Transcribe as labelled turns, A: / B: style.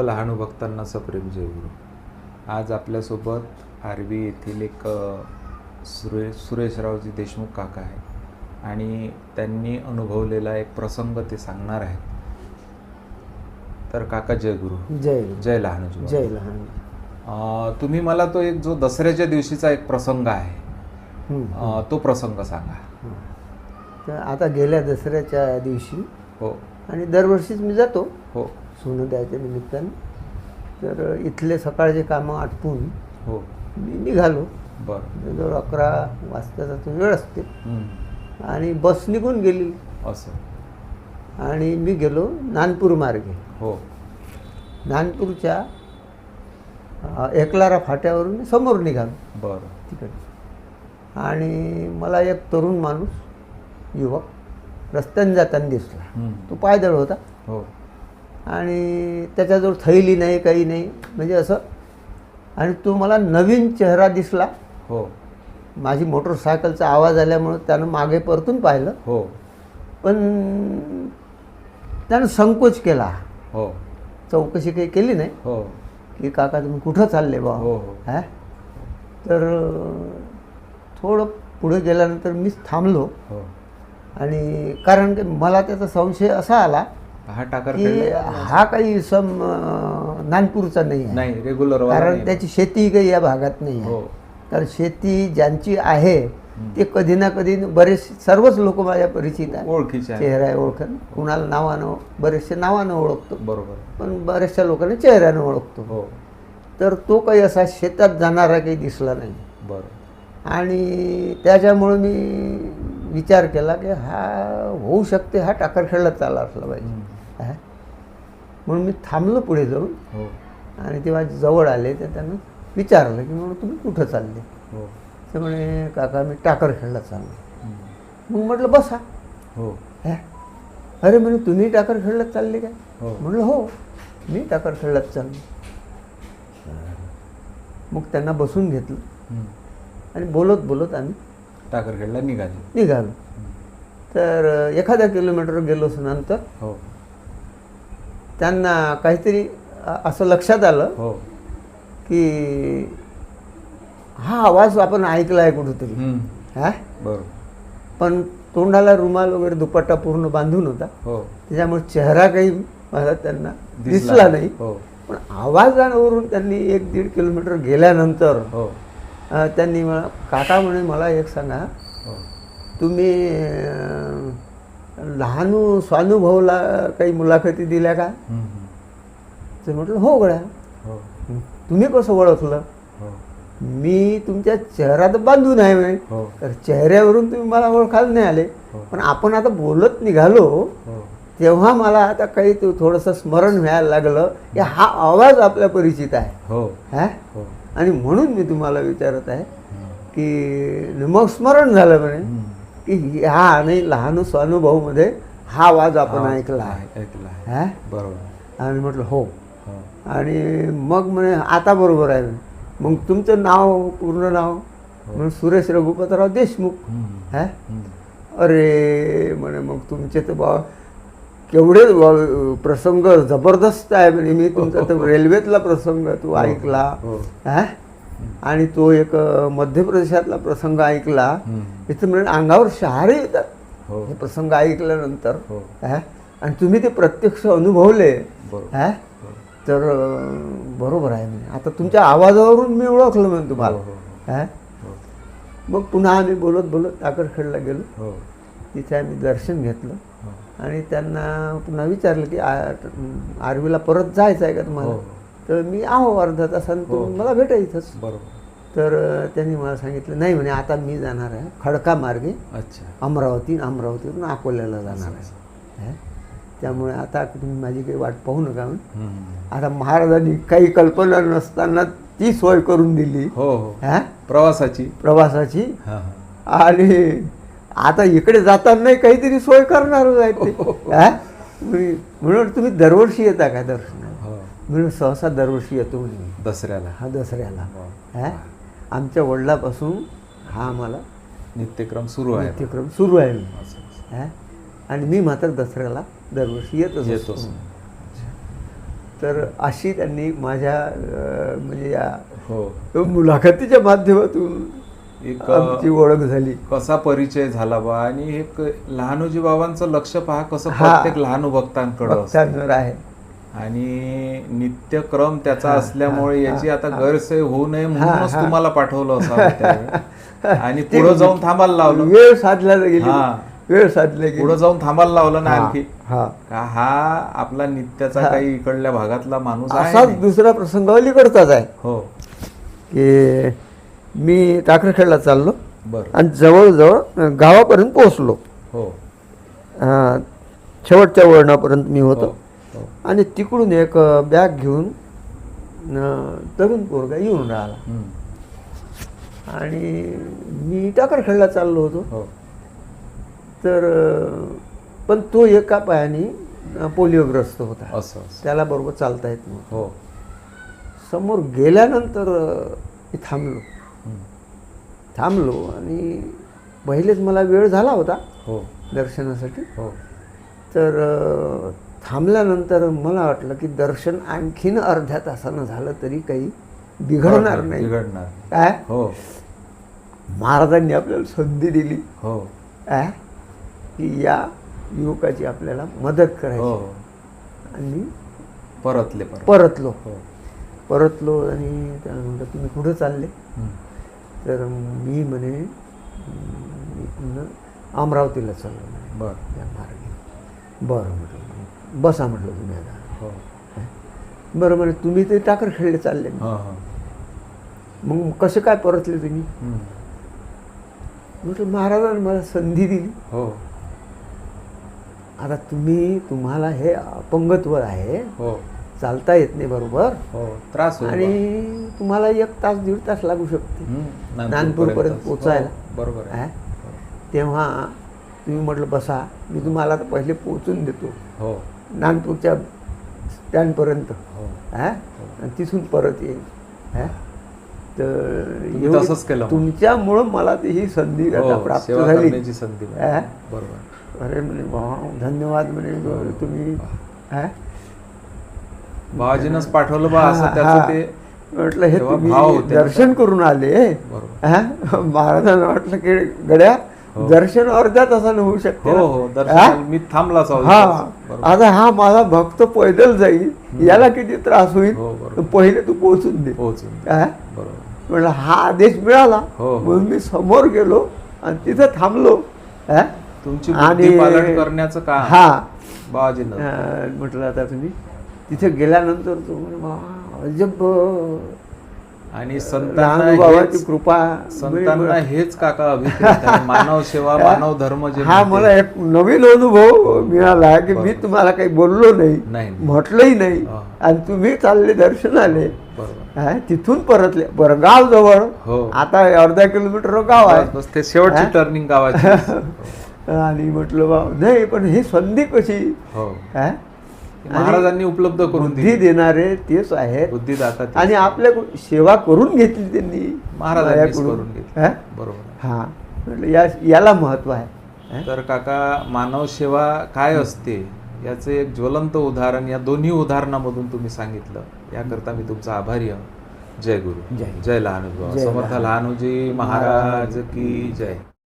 A: लहानू भक्तांना सप्रेम जयगुरु आज आपल्यासोबत आरवी येथील एक सुरे सुरेशरावजी देशमुख काका आहे आणि त्यांनी अनुभवलेला एक प्रसंग ते सांगणार आहेत. तर काका जयगुरु
B: जय
A: जय लहानूजी
B: जय लहान
A: तुम्ही मला तो एक जो दसऱ्याच्या दिवशीचा एक प्रसंग आहे तो प्रसंग सांगा.
B: तर आता गेल्या दसऱ्याच्या दिवशी
A: हो.
B: आणि दरवर्षीच मी जातो.
A: हो.
B: सोनं द्यायच्या निमित्तानं. तर इथले सकाळचे कामं आटपून
A: हो.
B: मी निघालो.
A: बरं.
B: जवळ अकरा वाजताचा तो वेळ असते. आणि बस निघून गेली.
A: असं.
B: आणि मी गेलो नानपूर मार्गे.
A: हो.
B: नानपूरच्या एकलारा फाट्यावरून मी समोर निघालो.
A: बरं.
B: तिकडे. आणि मला एक तरुण माणूस युवक रस्त्याने जाताना दिसला. तो पायदळ होता.
A: हो.
B: आणि त्याच्याजवळ थैली नाही काही नाही. म्हणजे असं. आणि तो मला नवीन चेहरा दिसला.
A: हो.
B: माझी मोटरसायकलचा आवाज आल्यामुळं त्यानं मागे परतून पाहिलं.
A: हो.
B: पण त्यानं संकोच केला.
A: हो.
B: चौकशी काही केली नाही.
A: हो.
B: की काका तुम्ही कुठं चालले बा
A: हो, हो.
B: हा? तर थोडं पुढे गेल्यानंतर मीच थांबलो.
A: हो.
B: आणि कारण की मला त्याचा संशय असा आला
A: हा टाकर
B: की? हा काही सम नानपूरचा नाही आहे.
A: नाही रेग्युलर
B: कारण त्याची शेती काही या भागात नाही आहे.
A: हो.
B: कारण शेती ज्यांची आहे ते कधी ना कधी बरेच सर्वच लोक माझ्या परिचित आहे
A: ओळखीचे आहे
B: चेहरा ओळख कुणाला नावानं बरेचसे नावानं ओळखतो.
A: बरोबर.
B: पण बऱ्याचशा लोकांना चेहऱ्यानं ओळखतो.
A: हो.
B: तर तो काही असा शेतात जाणारा काही दिसला नाही.
A: बरं.
B: आणि त्याच्यामुळे मी विचार केला की हा होऊ शकते हा टाकर खेळला चालला असला पाहिजे? म्हणून मी थांबलो पुढे जाऊन.
A: हो.
B: आणि तेव्हा जवळ आले तर त्यानं विचारलं की म्हणून तुम्ही कुठं चालले?
A: हो.
B: ते म्हणे काका मी टाकर खेळला चाललो. मग म्हटलं बसा.
A: हो.
B: हा? अरे म्हणे तुम्ही टाकर खेळलात चालले काय?
A: हो.
B: म्हणलं हो मी टाकर खेळलात चाललो मग त्यांना बसून घेतलं. आणि बोलत बोलत आम्ही
A: टाकर खेळला निघाले.
B: निघालो. तर एखाद्या किलोमीटर गेलो नंतर
A: हो.
B: त्यांना काहीतरी असं लक्षात आलं
A: हो.
B: की हा आवाज आपण ऐकला आहे कुठंतरी
A: हं. बरोबर
B: पण तोंडाला रुमाल वगैरे दुपट्टा पूर्ण बांधून होता.
A: हो.
B: त्याच्यामुळे चेहरा काही मला त्यांना
A: दिसला
B: नाही.
A: हो.
B: पण आवाजावरून त्यांनी एक दीड किलोमीटर गेल्यानंतर
A: हो.
B: त्यांनी मला काका म्हणे मला एक सांगा.
A: हो.
B: तुम्ही लहानू स्वानुभवला काही मुलाखती दिल्या का?
A: हं, हं.
B: ते म्हटलं हो गड्या.
A: हो.
B: तुम्ही कसं ओळखलं?
A: हो.
B: मी तुमच्या चेहरा तर बांधून आहे म्हणे.
A: हो.
B: तर चेहऱ्यावरून तुम्ही मला ओळखायला नाही आले. पण आपण आता बोलत निघालो तेव्हा मला आता काही तो थोडंसं स्मरण व्हायला लागलं. की हा आवाज आपल्या परिचित आहे.
A: हो.
B: आणि म्हणून मी तुम्हाला विचारत आहे. की मग स्मरण झालं म्हणे. की ह्या आणि लहान स्वानुभवमध्ये हा आवाज आपण
A: हा,
B: ऐकला आहे.
A: ऐकला आहे.
B: हा?
A: बरोबर.
B: आणि म्हटलं हो.
A: हो.
B: आणि मग म्हणे आता बरोबर आहे. मग तुमचं नाव पूर्ण नाव? म्हणून सुरेश रघुपतराव देशमुख.
A: हं.
B: हा?
A: हं.
B: अरे म्हणे मग तुमचे तर बा केवढे प्रसंग जबरदस्त आहे म्हणे. मी तुमचा तर रेल्वेतला प्रसंग तू ऐकला.
A: हो.
B: हा? आणि तो एक मध्य प्रदेशातला प्रसंग ऐकला. इथं म्हणजे अंगावर शहारे येतात.
A: हो.
B: हे प्रसंग ऐकल्यानंतर
A: हो?
B: आणि तुम्ही ते प्रत्यक्ष अनुभवले हा? तर बरोबर आहे म्हणजे आता तुमच्या आवाजावरून मी ओळखलं म्हणजे तुम्हाला. मग पुन्हा आम्ही बोलत बोलत टाकरखेडला गेलो.
A: हो.
B: तिथे आम्ही दर्शन घेतलं. आणि त्यांना पुन्हा विचारलं की आर्वीला परत जायचं आहे का तुम्हाला. तर मी आहो अर्धा तासानं
A: हो.
B: तुम्ही मला भेटा इथंच.
A: बरोबर.
B: तर त्यांनी मला सांगितलं नाही म्हणे आता मी जाणार आहे खडका मार्गे
A: अच्छा.
B: अमरावती अमरावतीवरून अकोल्याला जाणार आहे. हा? त्यामुळे आता तुम्ही माझी काही वाट पाहू नका म्हणे.
A: हं.
B: आता महाराजांनी काही कल्पना नसताना ती सोय करून दिली.
A: हो हो.
B: हा?
A: प्रवासाची.
B: प्रवासाची.
A: हा हा.
B: आणि आता इकडे जाताना काहीतरी सोय करणारच आहेत ते. हा? मी- म्हणून तुम्ही दरवर्षी येता का दर्शनाला?
A: हो
B: म्हणून सहसा दरवर्षी येतो म्हणजे
A: दसऱ्याला.
B: हा दसऱ्याला.
A: हो.
B: आमच्या वडिलापासून हा आम्हाला
A: नित्यक्रम सुरू आहे.
B: नित्यक्रम सुरू आहे. हा? आणि मी मात्र दसऱ्याला दरवर्षी येतच असतो. तर अशी त्यांनी माझ्या म्हणजे या
A: हो.
B: मुलाखतीच्या माध्यमातून
A: एक
B: आमची ओळख झाली.
A: कसा परिचय झाला बा? आणि एक लहानोजी बाबांचं लक्ष पहा कसं. प्रत्येक लहान भक्तांकडं
B: आहे.
A: आणि नित्यक्रम त्याचा असल्यामुळे याची आता. गैरसोय होऊ नये म्हणूनच. तुम्हाला पाठवलं त्यावेळी. आणि पुढे जाऊन थांबायला लावलं
B: वेळ साधला गेली. वेळ साधल्या गेली
A: पुढे जाऊन थांबायला लावलं ना आणखी
B: हा
A: का हा आपला नित्याचा. काही इकडल्या भागातला माणूस
B: असाच
A: नाही.
B: दुसरा प्रसंग अलीकडचाच आहे
A: हो
B: की मी टाकरखेडला चाललो
A: बर
B: आणि जवळजवळ गावापर्यंत पोहोचलो
A: हो
B: शेवटच्या वळणापर्यंत मी होतो
A: हो.
B: आणि तिकडून एक बॅग घेऊन तरुण पोरगा येऊन राहिला. आणि मी टाकरखेडला चाललो होतो.
A: हो.
B: तर पण तो एका पायाने पोलिओग्रस्त होता. त्याला बरोबर चालता येत नव्हतं.
A: हो.
B: समोर गेल्यानंतर मी थांबलो. थांबलो आणि पहिलेच मला वेळ झाला होता
A: हो.
B: दर्शनासाठी.
A: हो.
B: तर थांबल्यानंतर मला वाटलं की दर्शन आणखीन अर्ध्या तासानं झालं तरी काही बिघडणार नाही.
A: बिघडणार.
B: काय?
A: हो.
B: महाराजांनी आपल्याला संधी दिली.
A: हो.
B: काय? की या युवकाची आपल्याला मदत करायची.
A: हो.
B: आणि
A: परतले परत
B: परतलो.
A: हो.
B: परतलो आणि त्याला म्हटलं तुम्ही कुठं चालले. तर मी म्हणे "हं, मी पुन्हा अमरावतीला चाललो. म्हणे
A: बर.
B: या मार्गे बरं म्हटलं. बसा म्हटलं तुम्ही आता.
A: हो.
B: बरं म्हणे तुम्ही ते टाकर खेळले चालले. मग कसे काय परतले तुम्ही. म्हटलं महाराजांनी मला संधी दिली.
A: हो.
B: आता तुम्ही तुम्हाला हे अपंगत्व आहे.
A: हो.
B: चालता येत नाही बरोबर?
A: हो त्रास.
B: आणि तुम्हाला एक तास दीड तास लागू शकते.
A: हम्म.
B: नागपूरपर्यंत
A: हो,
B: पोचायला.
A: बरोबर आहे.
B: हा? तेव्हा तुम्ही म्हटलं बसा. मी तुम्हाला आता पहिले पोचून देतो.
A: हो.
B: नागपूरच्या स्टँडपर्यंत
A: हो
B: हा तिथून परत येईल हा? तर
A: केलं.
B: तुमच्यामुळं मला ती ही संधी आता
A: हो,
B: प्राप्त झाली
A: संधी? बरोबर
B: अरे म्हणे धन्यवाद म्हणे
A: हो.
B: तुम्ही हा?
A: पाठवलं बा असं त्याचं. ते
B: म्हटलं हे तुम्ही दर्शन करून आले
A: बरोबर?
B: महाराजांना वाटलं की गड्या. दर्शन अर्ध्या तासानं होऊ शकते
A: हो. हो
B: हा?
A: दर्शन मी
B: हा.
A: बरोबर.
B: आता हा माझा भक्त पैदल जाईल याला किती त्रास होईल?
A: हो,
B: पहिले तू पोहोचून दे.
A: पोहोचून
B: हा? हा आदेश मिळाला.
A: हो, हो.
B: म्हणून मी समोर गेलो आणि तिथं थांबलो. हा?
A: तुमची
B: आणि-
A: करण्याचं काम.
B: हा. म्हटलं आता तुम्ही तिथे गेल्यानंतर तो म्हणे, "वा, अजब
A: आणि हेच-
B: कृपा
A: संतांना हेच काका अभिप्रेत मानव सेवा मानव धर्म जे
B: हा. मला एक नवीन अनुभव मिळाला की मी तुम्हाला काही बोललो नाही म्हटलंही नाही. आणि तुम्ही चालले दर्शनाले.
A: बरोबर.
B: हा, तिथून परतले. बरं गाव जवळ.
A: हो.
B: आता अर्धा किलोमीटर गाव आहे.
A: ते शेवटची
B: हा?
A: टर्निंग गावाची
B: आणि म्हटलं बा नाही पण ही संधी कशी?
A: हा? महाराजांनी उपलब्ध करून
B: बुद्धी देणारे तेच आहेत
A: बुद्धिदाता तेच.
B: आणि आपल्या सेवा करून घेतली त्यांनी हा?
A: बरोबर आहे.
B: हा या याला महत्त्व आहे?
A: तर काका मानव सेवा काय असते याचं एक ज्वलंत उदाहरण या दोन्ही उदाहरणामधून तुम्ही सांगितलं याकरता मी तुमचा आभारी आहे जय गुरु
B: जय.
A: जय लहानुजी समर्थ. लहानुजी महाराज की जय